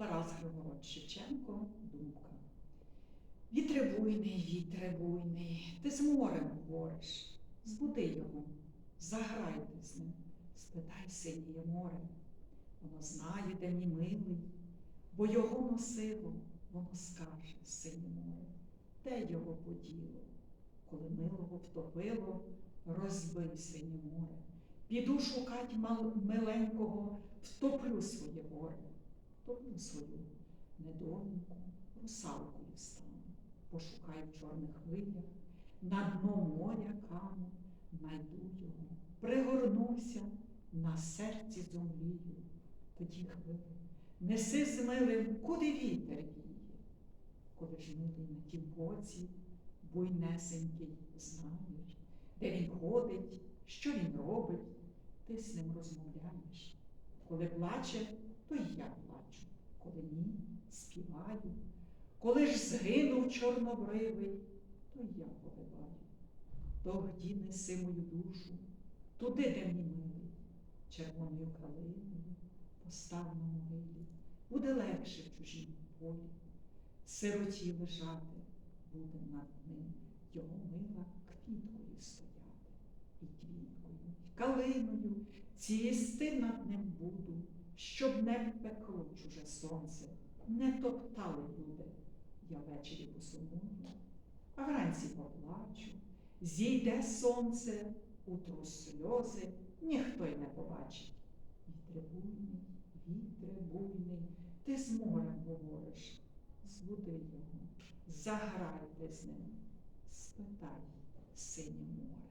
Тарас Григорович Шевченко, думка. Вітре буйний, вітре буйний, ти з морем говориш, збуди його, заграйте з ним, спитай синіє море. Воно знає, де мій милий, бо його носило, воно скаже синє море, де його поділо, коли милого втопило, розбив синє море. Піду шукать миленького, втоплю своє горе, втоплю свою недоленьку, русалкою стану, пошукаю в чорних хвилях, на дно моря кану, найду його, пригорнуся, на серці зомлію, тоді хвили, неси з милим, куди вітер віє, коли ж милий на тім боці, буйнесенький знаєш, де він ходить, що він робить, ти з ним розмовляєш. Коли плаче, то й я плачу, коли ні, співаю. Коли ж згинув чорнобривий, то й я повиваю. Тоді неси мою душу, туди, де мій милий, червоною калиною постав на могилі. Буде легше в чужім полі, сироті лежати буде над ним його мила квіткою стояти, і квіткою, і калиною цвісти над ним буду, щоб не пекло чуже сонце, не топтали люди. Я ввечері посумую, а вранці поплачу. Зійде сонце, утру сльози, ніхто й не побачить. Вітре буйний, буйний, ти з морем говориш, збуди його, заграйте з ним, спитай синє море.